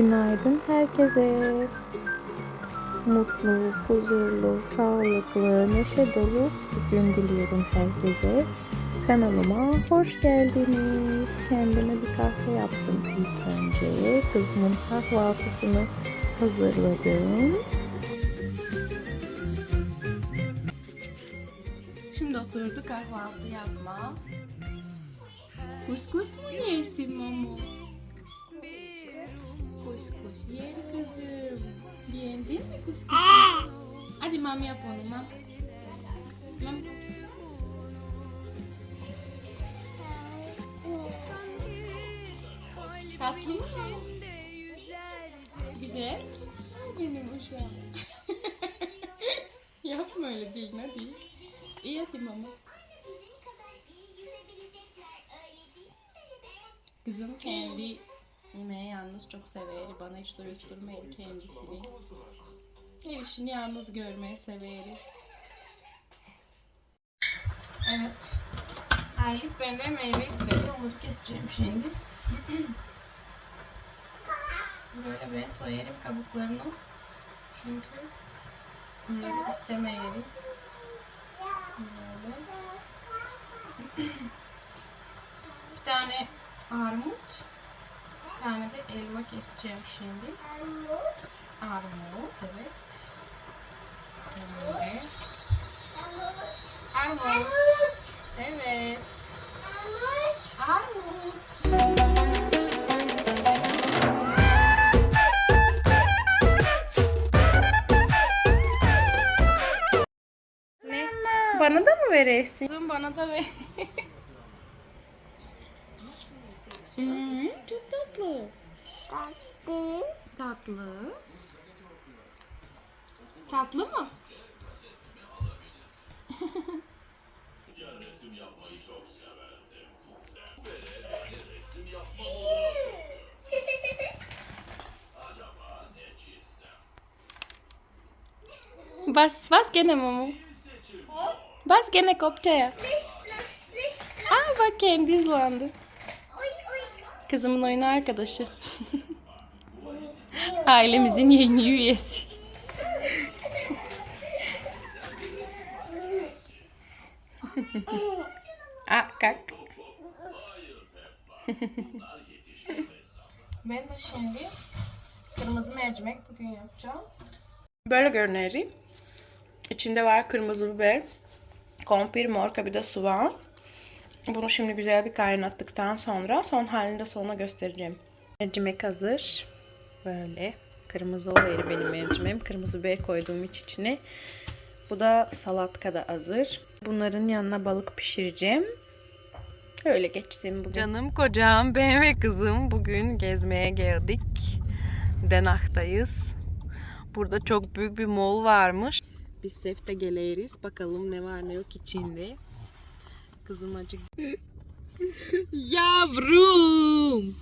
Günaydın herkese. Mutlu, huzurlu, sağlıklı, neşe dolu bir gün diliyorum herkese. Kanalıma hoş geldiniz. Kendime bir kahve yaptım ilk önce. Kızımın kahvaltısını hazırladım. Şimdi oturduk kahvaltı yapma. Kuskus mu yesin mamu? Beğendin mi kuskusu? Hadi mam yap onu mam. Mam. Tatlı mı? Güzel. Benim uşağım. Yapma öyle değil hadi. İyi hadi mama. Kızım kendi yemeği yalnız çok sever. Bana hiç doyurtturmayır kendisini. Her işini yalnız görmeyi sever. Evet. Alice benden meyve istedi. Onları keseceğim şimdi. Böyle ben soyarım kabuklarını. Çünkü bunları istemeyelim. Böyle. Bir tane armut. Bir tane de elma keseceğim şimdi. Armut, evet. Böyle. Armut. Evet. Armut. Ne? Bana da mı veresin? Kızım bana da ver. hmm, çok tatlı. Tatlı. Tatlı. Tatlı mı? Bas, bas gene Mumu. Bas gene kopçaya. Aa bak kendi hızlandı. Kızımın oyun arkadaşı. Ailemizin yeni üyesi. Aa kalk. ben de şimdi kırmızı mercimek bugün yapacağım. Böyle görünüyor. İçinde var kırmızı biber, kompir, morka bir de soğan. Bunu şimdi güzel bir kaynattıktan sonra son halini de sonra göstereceğim. Mercimek hazır. Böyle kırmızı oluyor benim mercimeğim. Kırmızı biber koyduğum iç içine. Bu da salatka da hazır. Bunların yanına balık pişireceğim. Öyle geçsin bugün. Canım kocam, ben ve kızım bugün gezmeye geldik. Denak'tayız. Burada çok büyük bir mall varmış. Biz Sefte geliriz. Bakalım ne var ne yok içinde. Kızım acık. Yavrum.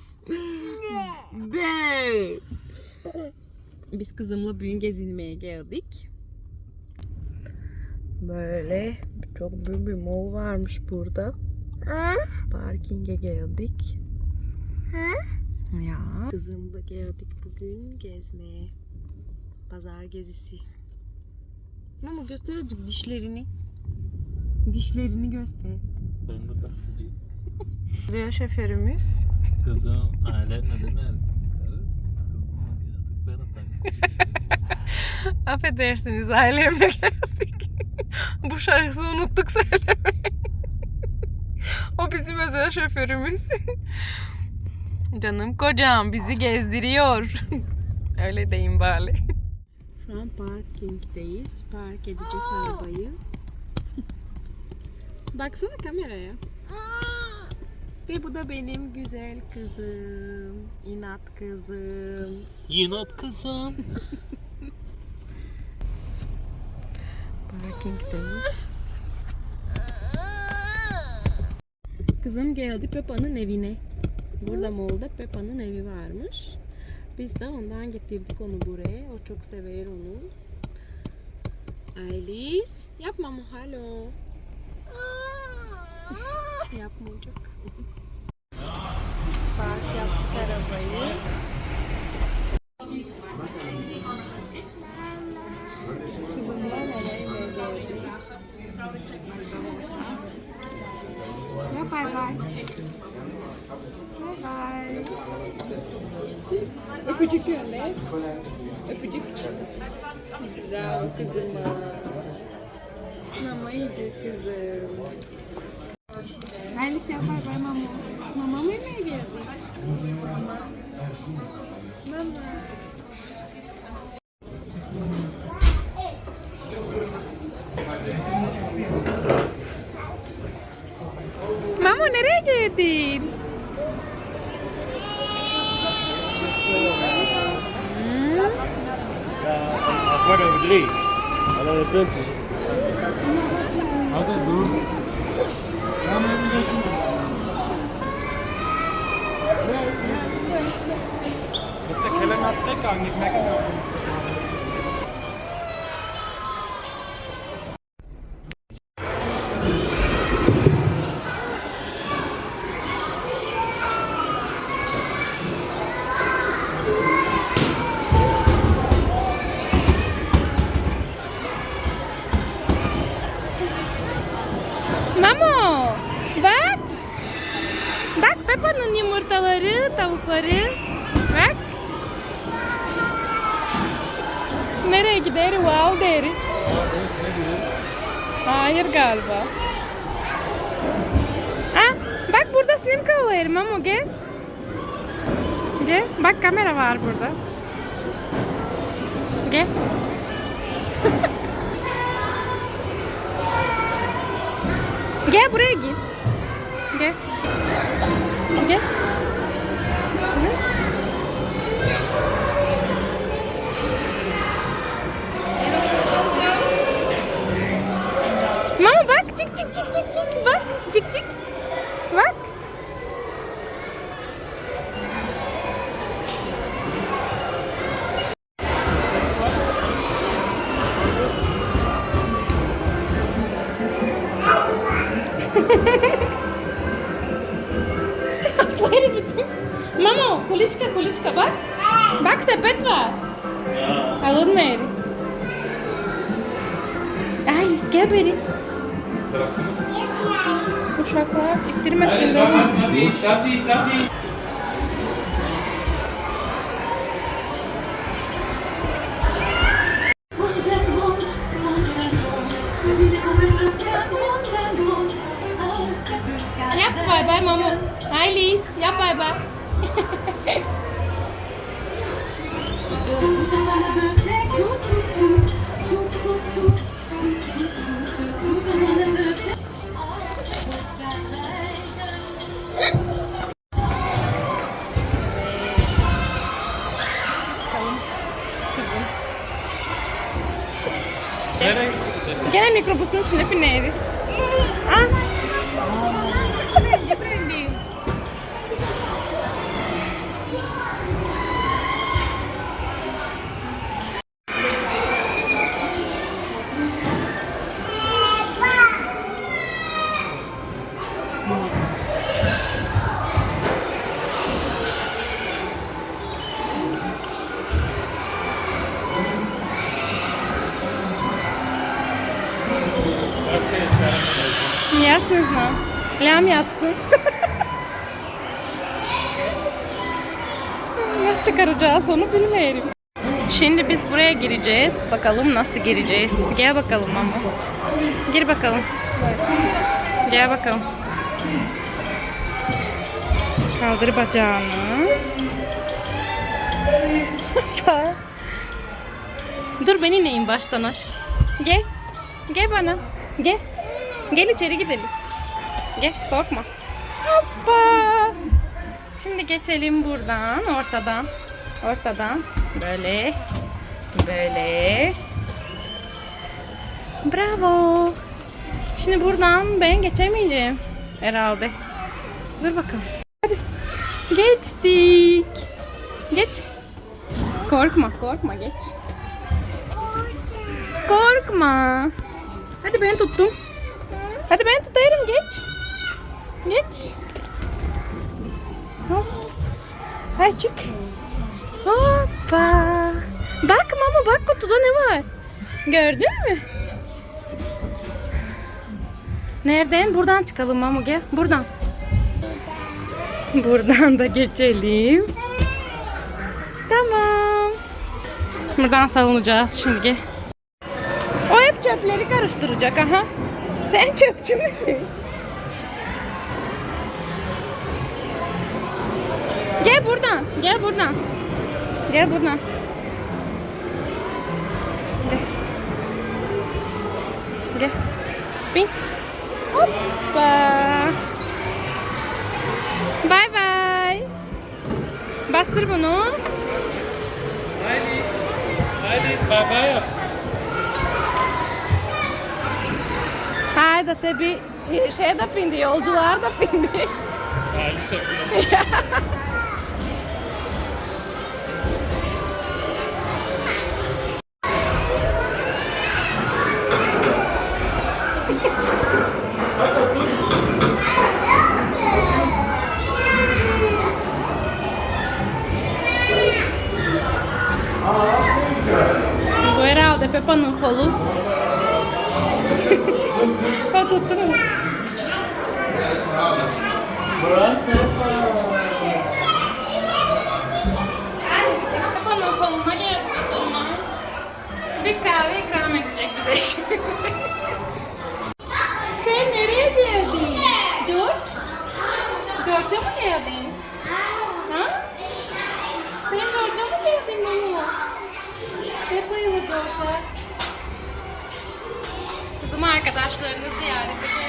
Biz kızımla büyün gezinmeye geldik. Böyle çok büyük bir mall varmış burada. Parkinge geldik. Ya. Kızımla geldik bugün gezmeye. Pazar gezisi. Ama göster azıcık dişlerini. Dişlerini göster. Ben de taksiciyim. Güzel şoförümüz. Kızım ailen ne demek? Affedersiniz ailemle geldik. Bu şahsı unuttuk söylemeyi. o bizim özel şoförümüz. Canım kocam bizi gezdiriyor. Öyle deyin bari. Şu an parkingdeyiz. Park edeceğiz arabayı. Baksana kameraya. Ve bu da benim güzel kızım. inat kızım. Yinat kızım. Parkingdeyiz. Kızım geldi Peppa'nın evine. Burada Moğol'da Peppa'nın evi varmış. Biz de ondan getirdik onu buraya. O çok sever onu. Alice, yapma mı? Halo. Yapmayacak. Bye bye. Bye bye. Öpücük gönder. Öpücük. Bravo kızıma. Mama yiyecek kızım. Hayırlısı yapar. vai, mama. Mama. Mama nereye geldin? Agora eu li. Ela é tanto. Hadi dur. Hat's weggegangen, nicht mehr gegangen. Mamo, bak. Bak Peppa'nın yumurtaları, tavukları. Nereye gider? Wow der. Hayır galiba. Ah, bak burada Slimka olayır Mamo gel. Gel. Bak kamera var burada. Gel. Gel buraya. Gel. Gel. Gel. Mikrobusun içinde çıkaracağız onu bilmiyorum. Şimdi biz buraya gireceğiz. Bakalım nasıl gireceğiz. Gel bakalım ama. Gir bakalım. Gel bakalım. Kaldır bacağını. Dur beni neyin baştan aşk. Gel. Gel bana. Gel. Gel içeri gidelim. Gel korkma. Hoppa. Şimdi geçelim buradan ortadan. Ortadan. Böyle. Böyle. Bravo. Şimdi buradan ben geçemeyeceğim. Herhalde. Dur bakalım. Hadi. Geçtik. Geç. Korkma, korkma geç. Korkma. Hadi ben tuttum. Hadi ben tutayım geç. Geç. Hop. Hay çık. Hoppa. Bak mama bak kutuda ne var? Gördün mü? Nereden? Buradan çıkalım mama gel. Buradan. Buradan da geçelim. Buradan salınacağız şimdi. O hep çöpleri karıştıracak aha. Sen çöpçü müsün? Gel buradan. Gel buradan. Gel buradan. Gel. Gel. Bin. Hoppa. Bay bay. Bastır bunu. Haydi. Haydi. Bye bye. Hayda tabi şey de bindi, yolcular da bindi. Ali Şefik. Bu herhalde Peppa'nın kolu. o tuttu mu? Peppa'nın koluna geldi tutulma. Bir kahve ikram edecek bize şimdi. Sen nereye geldin? George? George'a mı geldin? Ha? Sen George'a mı geldin Mamo? Peppa'yı mı George'a? Kızım arkadaşlarını ziyarete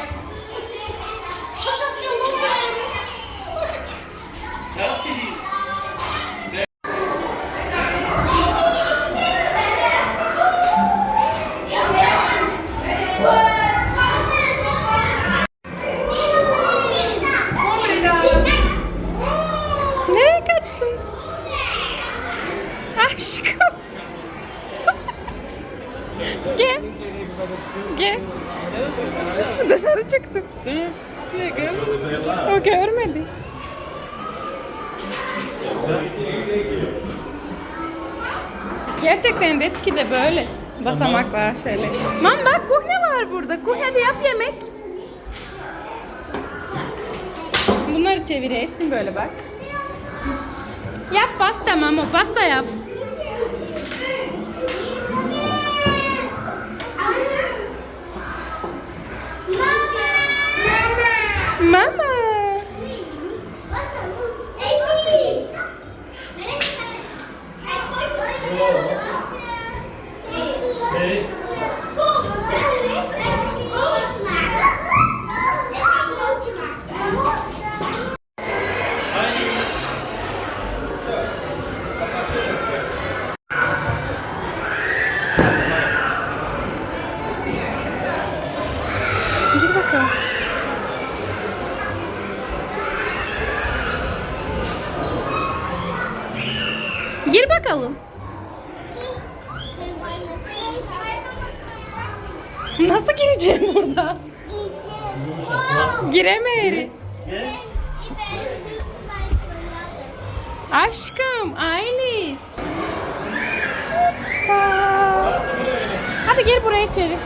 basamak var şöyle. Mam bak kuhne var burada. Kuhne de yap yemek. Bunları çeviresin böyle bak. Yap pasta mamo pasta yap. Mama. Gir bakalım. Gir bakalım. Nasıl gireceğim burada? Giremeyiz. Aşkım, Ailis. Hadi gel buraya içeri.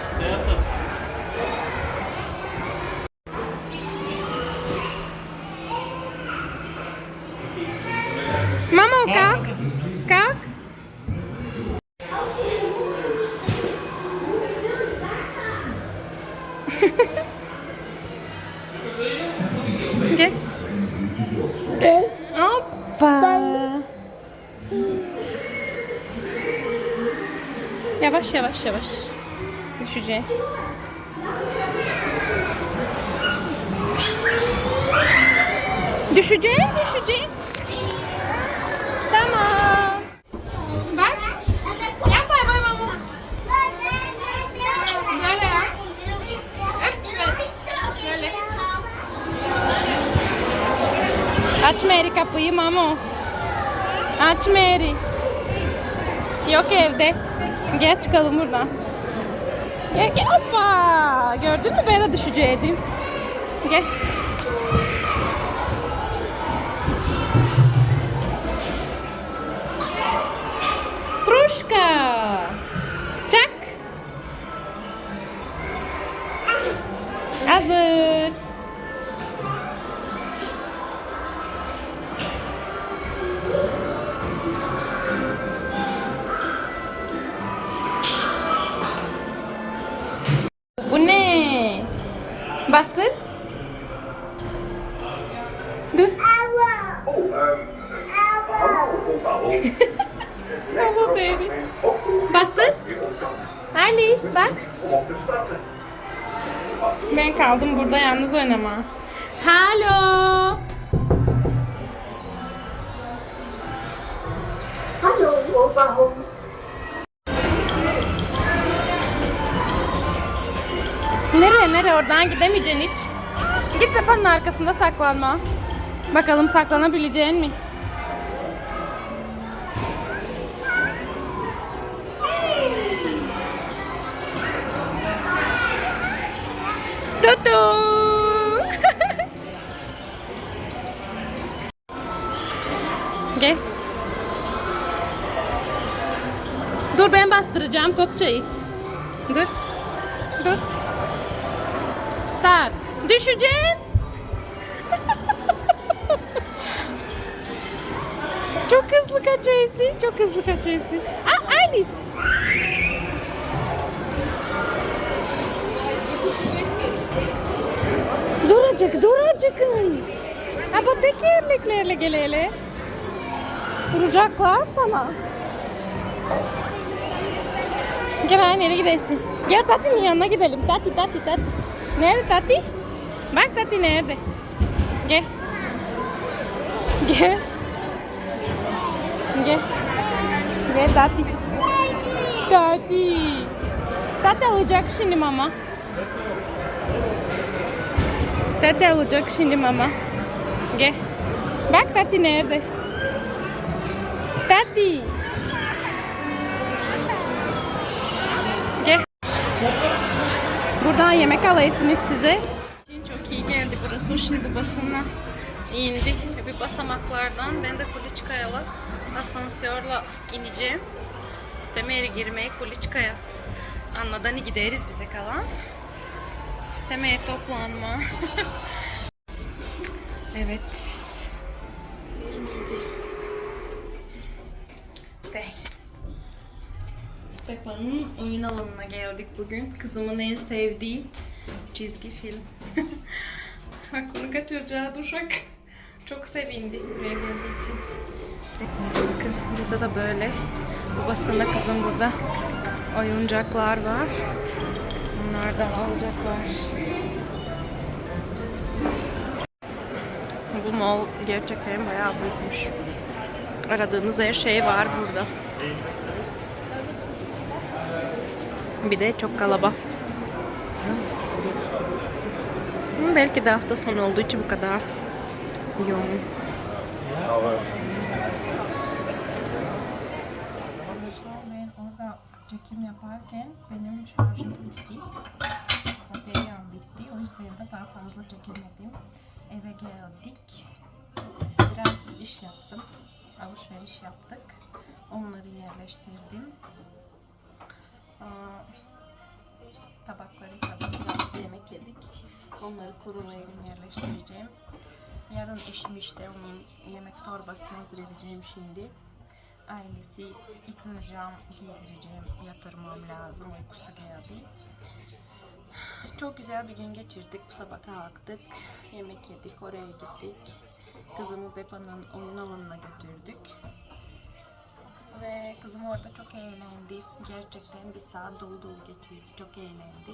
Yavaş yavaş yavaş. Düşeceğim. Düşeceğim, düşeceğim. Tamam. Bak. Yap bay bay mama. Böyle yap. Böyle. Aç Mary kapıyı Mamo. Aç Mary. Yok evde. Gel çıkalım buradan. Gel gel hoppa. Gördün mü ben de düşeceydim. Gel. Pruşka. Çak. Hazır. Bastır. Dur. Hava değdi. Bastır. Alice bak. Ben kaldım burada yalnız oynama. Hello. Nereye nereye oradan gidemeyeceksin hiç. Git Peppa'nın arkasında saklanma. Bakalım saklanabileceğin mi? Tutu. Gel. Dur ben bastıracağım kopçayı. Dur. Dur. Tat. Düşeceksin. çok hızlı kaçıyorsun. Çok hızlı kaçıyorsun. Aa, Alice. Duracak, duracakın. Ha bu tekerleklerle gel hele. Vuracaklar sana. Gel nereye gidersin? Gel Tati'nin yanına gidelim. Tati, Tati, Tati. Nerede Tati? Bak Tati nerede? Gel. Gel. Gel. Gel Tati. Tati. Tati alacak şimdi mama. Tati alacak şimdi mama. Gel. Bak Tati nerede? Tati. Buradan yemek alayısınız size. Çok iyi geldi burası. Şimdi babasına indi. Bir basamaklardan. Ben de Kuliçkaya'la asansörle ineceğim. İstemeye girmeye Kuliçkaya. Anladan gideriz bize kalan. İstemeye toplanma. evet. Okay. Peppa'nın oyun alanına geldik bugün. Kızımın en sevdiği çizgi film. Aklını kaçıracağı Duşak. Çok sevindi buraya geldiği için. Bakın burada da böyle babasında kızım burada oyuncaklar var. Bunlar da alacaklar. Bu mall gerçekten bayağı büyükmüş. Aradığınız her şey var burada. Bir de çok kalabalık. Ama Belki de hafta sonu olduğu için bu kadar yoğun. Arkadaşlar ben orada çekim yaparken benim şarjım bitti. Bataryam bitti. O yüzden de daha fazla çekemedim. Eve geldik. Biraz iş yaptım. Alışveriş yaptık. Onları yerleştirdim. Tabakları yıkadım. Biraz yemek yedik. Onları kurulayarak yerleştireceğim. Yarın eşim işte onun yemek torbasını hazırlayacağım şimdi. Ailesi yıkayacağım, giydireceğim, yatırmam lazım. Uykusu geldi. Çok güzel bir gün geçirdik. Bu sabah kalktık. Yemek yedik, oraya gittik. Kızımı Peppa'nın oyun alanına götürdük. Ve kızım orada çok eğlendi. Gerçekten bir saat dolu dolu geçirdi. Çok eğlendi.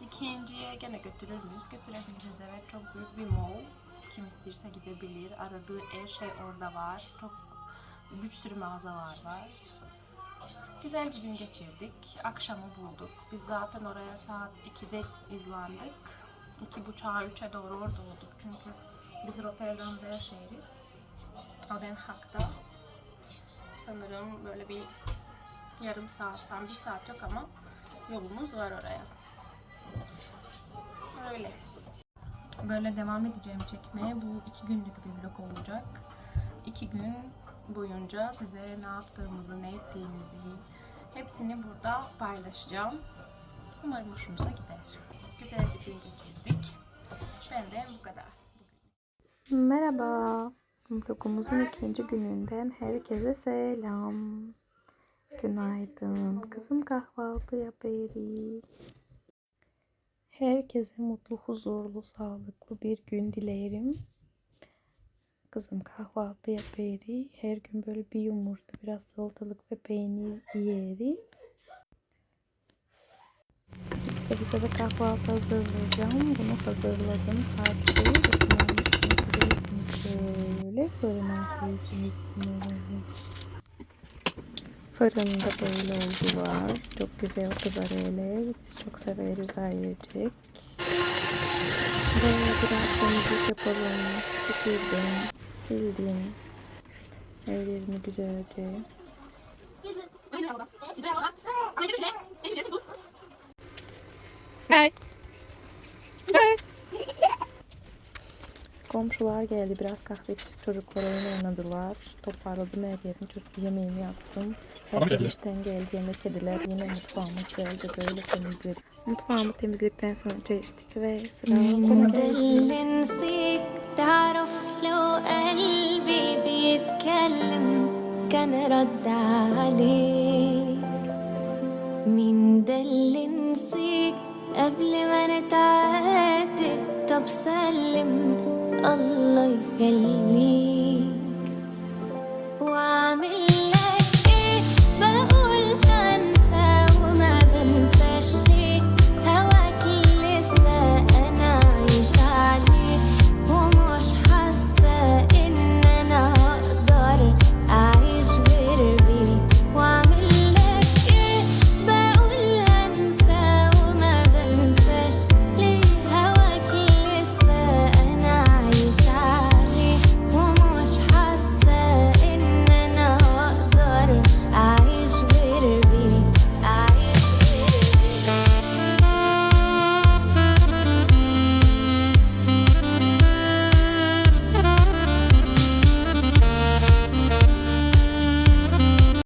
İkinciye gene götürür müyüz? Götürebiliriz evet. Çok büyük bir mall. Kim isterse gidebilir. Aradığı her şey orada var. Çok bir sürü mağazalar var. Güzel bir gün geçirdik. Akşamı bulduk. Biz zaten oraya saat 2'de izlandık. 2.30'a 3'e doğru orada olduk. Çünkü biz Rotterdam'da yaşayırız. Haag'da. Sanırım böyle bir yarım saatten bir saat yok ama yolumuz var oraya. Öyle. Böyle devam edeceğim çekmeye. Bu iki günlük bir vlog olacak. İki gün boyunca size ne yaptığımızı, ne ettiğimizi hepsini burada paylaşacağım. Umarım hoşunuza gider. Güzel bir gün geçirdik. Benden bu kadar. Merhaba. Vlogumuzun ikinci gününden herkese selam. Günaydın. Kızım kahvaltı yapıyor. Herkese mutlu, huzurlu, sağlıklı bir gün dilerim. Kızım kahvaltı yapıyor. Her gün böyle bir yumurta, biraz salatalık ve peynir. Ve bize de kahvaltı hazırlayacağım. Bunu hazırladım. Harcı değilsiniz böyle. Fırına koyuyorsunuz bunları. Fırında böyle oldular. Çok güzel kızarıyorlar. Biz çok severiz ailecek. Ve biraz temizlik yapalım. Süpürdüm, sildim. Evlerini güzelce. Hey. Komşular geldi. Biraz kahve içtik. Çocuklar oyun oynadılar. Toparladım her yerini. Çocuk yemeğimi yaptım. Herkes geldi. işten geldi. Yemek yediler. Yine mutfağımı güzelce böyle temizledim. Mutfağımı temizledikten sonra çay içtik ve sıra من bana ده geldi. اللي نسيك تعرف لو قلبي بيتكلم كان رد عليك مين ده اللي نسيك قبل ما نتعاتب طب سلم ân lời